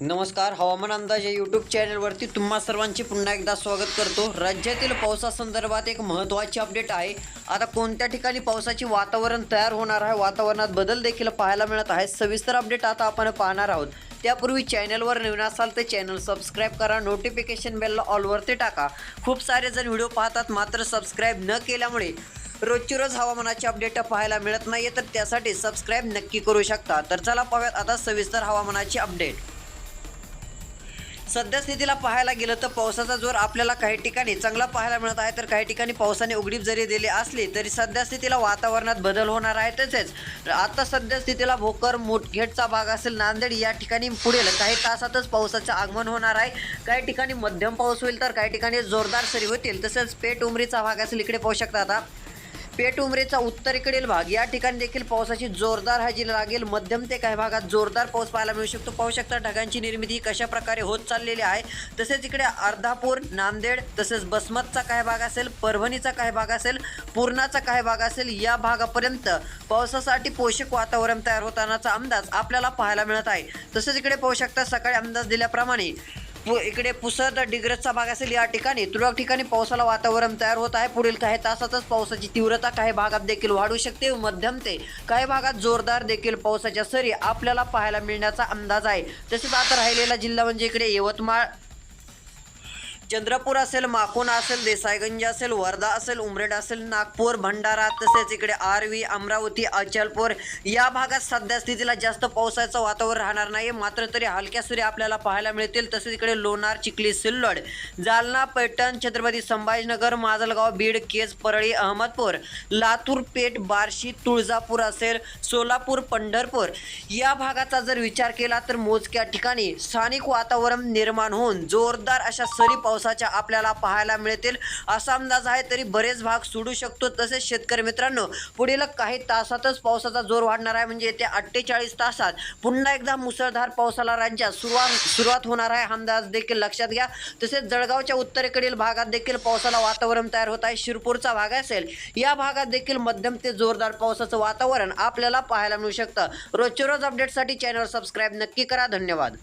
नमस्कार हवामान अंदाज या यूट्यूब चॅनलवरती तुम्हा सर्वांचे पुन्हा एकदा स्वागत करतो. राज्यातील पावसासंदर्भात एक महत्त्वाची अपडेट आहे. आता कोणत्या ठिकाणी पावसाचे वातावरण तयार होणार आहे वातावरणात बदल देखील पाहायला मिळत आहे सविस्तर अपडेट आता आपण पाहणार आहोत. त्यापूर्वी चॅनलवर नवीन असाल तर चॅनल सबस्क्राईब करा नोटिफिकेशन बेलला ऑलवरती टाका. खूप सारे जण व्हिडिओ पाहतात मात्र सबस्क्राईब न केल्यामुळे रोजची रोज हवामानाचे अपडेट पाहायला मिळत नाही तर त्यासाठी सबस्क्राईब नक्की करू शकता. तर चला पाहूयात आता सविस्तर हवामानाची अपडेट सध्या स्थितीला पाहायला गेलं तर पावसाचा जोर आपल्याला काही ठिकाणी चांगला पाहायला मिळत आहे. तर काही ठिकाणी पावसाने उघडीप जरी दिली असली तरी सध्या स्थितीला वातावरणात बदल होणार आहे तसेच. आता सध्या स्थितीला भोकर मुठघेटचा भाग असेल नांदेड या ठिकाणी पुढील काही तासातच पावसाचं आगमन होणार आहे. काही ठिकाणी मध्यम पाऊस होईल तर काही ठिकाणी जोरदार सरी होतील. तसेच पेट उमरीचा भाग असेल इकडे पाहू शकता आता. पेट उमरेचा उत्तरेकडील भाग. या ठिकाणी देखील पावसाची जोरदार हजेरी लागेल. मध्यम ते काही भागात जोरदार पाऊस पाहायला मिळू शकतो. पाहू शकता ढगांची निर्मिती कशा प्रकारे होत चाललेली आहे. तसेच इकडे अर्धापूर नांदेड तसेच बसमतचा काही भाग असेल परभणीचा काही भाग असेल पूर्णाचा काही भाग असेल या भागापर्यंत पावसासाठी पोषक वातावरण तयार होतानाचा अंदाज आपल्याला पाहायला मिळत आहे. तसेच इकडे पाहू शकता सकाळी अंदाज दिल्याप्रमाणे इकडे पुसद डिग्रजचा भाग असेल या ठिकाणी. तुरळक ठिकाणी पावसाला वातावरण तयार होत आहे. पुढील काही तासातच पावसाची तीव्रता काही भागात देखील वाढू शकते मध्यम ते काही भागात जोरदार देखील पावसाच्या सरी आपल्याला पाहायला मिळण्याचा अंदाज आहे. तसेच आता राहिलेला जिल्हा म्हणजे इकडे यवतमाळ चंद्रपूर असेल माकोना असेल देसाईगंज असेल वर्धा असेल उमरेड असेल नागपूर भंडारा तसेच इकडे आरवी अमरावती अचलपूर या भागात सध्या स्थितीला जास्त पावसाचं वातावरण राहणार नाही मात्र तरी हलक्या सुरी आपल्याला पाहायला मिळतील. तसेच इकडे लोणार चिखली सिल्लोड जालना पैठण छत्रपती संभाजीनगर माजलगाव बीड केज परळी अहमदपूर लातूर पेठ बार्शी तुळजापूर असेल सोलापूर पंढरपूर या भागाचा जर विचार केला तर मोजक्या ठिकाणी स्थानिक वातावरण निर्माण होऊन जोरदार अशा सरी पावसाच्या आपल्याला पाहायला मिळतील. असा अंदाज आहे तरी बरेच भाग सोडू शकतो. तसेच शेतकरी मित्रांनो पुढील काही तासातच पावसाचा जोर वाढणार आहे. म्हणजे येत्या अठ्ठेचाळीस तासात पुन्हा एकदा मुसळधार पावसाला राज्यात सुरुवात सुरुवात होणार आहे. अंदाज देखील लक्षात घ्या. तसेच जळगावच्या उत्तरेकडील भागात देखील पावसाला वातावरण तयार होत आहे. शिरपूरचा भाग असेल या भागात देखील मध्यम ते जोरदार पावसाचं वातावरण आपल्याला पाहायला मिळू शकतं. रोजच्या रोज अपडेटसाठी चॅनल सबस्क्राईब नक्की करा. धन्यवाद.